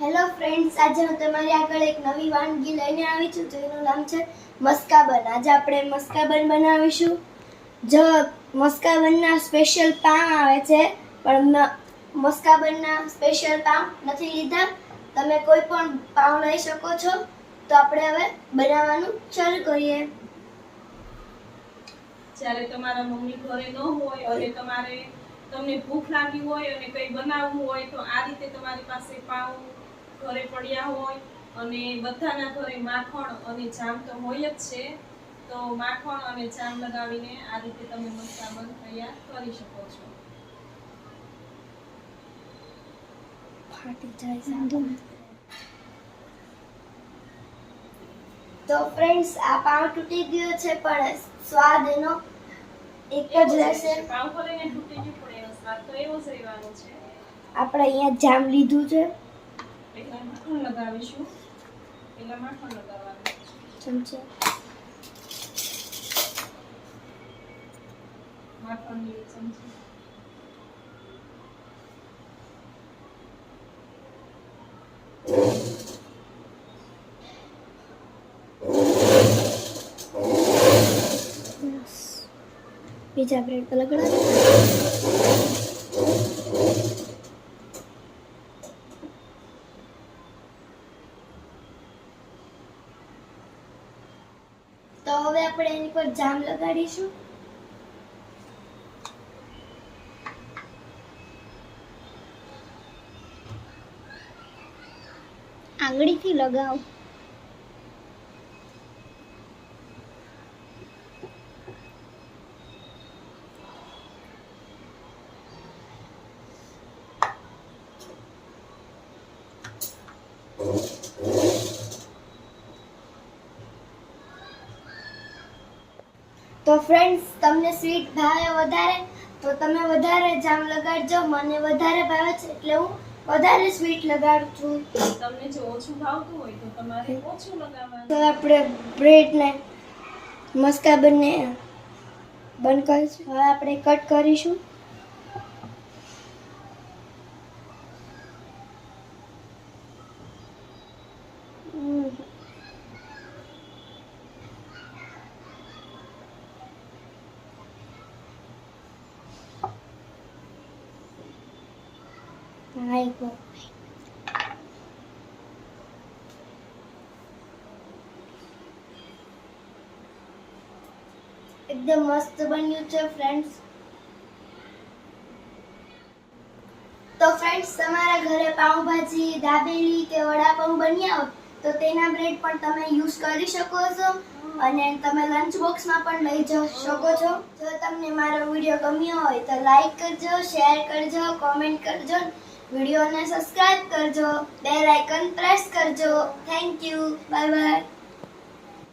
Hello friends આજે હું તમારી આગળ એક નવી વાનગી લઈને આવી છું જેનું નામ છે મસ્કાબન. આજે આપણે મસ્કાબન બનાવીશું. જો મસ્કાબનના સ્પેશિયલ પામ આવે છે, પણ મસ્કાબનના સ્પેશિયલ પામ નથી લીધા. તમે કોઈ પણ પામ લઈ શકો છો. તો આપણે હવે બનાવવાનું ચાલુ કરીએ. જ્યારે તમારા મમ્મી ઘરે ન હોય અને તમારે તમને ભૂખ લાગી હોય અને કંઈ બનાવવું હોય તો આ રીતે તમારી પાસે પાઉં ઘરે પડ્યા હોય અને બધાના ઘરે માખણ અને જામ તો હોય જ છે તો માખણ અને જામ લગાવીને આ રીતે તમે મસાબન તૈયાર કરી શકો છો. ફાટી જાય સાંધો. તો ફ્રેન્ડ્સ આ પાવ તૂટી ગયો છે પણ સ્વાદ એનો એક જ રહેશે. પાઉં ભરીને તૂટી ગયું પણ એનો સ્વાદ તો એવો જ રહેવાનો છે. આપણે અહીંયા જામ લીધું છે. પહેલા માખણ લગાવીશું. પહેલા માખણ લગાવવાનું ચમચે માખણની ચમચી બીજા બ્રેડ પર લગાડ તો હવે આપણે એની પર જામ લગાડીશું. આંગળીથી લગાવ. તો ફ્રેન્ડ્સ તમને સ્વીટ ભાવે વધારે તો તમે વધારે જામ લગાડજો. મને વધારે ભાવે છે એટલે હું વધારે સ્વીટ લગાડું છું. તમને જો ઓછું ભાવતું હોય તો તમારે ઓછું લગાવવાનું. તો આપણે બ્રેડને મસ્કાબનને બંધ કરીશું. હવે આપણે કટ કરીશું. હમ. હા એકદમ મસ્ત બન્યું છે ફ્રેન્ડ્સ તો ફ્રેન્ડ્સ તમારા ઘરે પાઉંભાજી, દાબેલી કે વડાપાઉં બન્યા હોય, તો તેના બ્રેડ પણ તમે યુઝ કરી શકો છો. અને તમે લંચ બોક્સમાં પણ લઈ જઈ શકો છો. જો તમને મારો વીડિયો ગમ્યો હોય, તો લાઈક કરજો શેર કરજો કોમેન્ટ કરજો. વિડીયોને સબસ્ક્રાઇબ કરજો બેલ આઇકન પ્રેસ કરજો. Thank you bye bye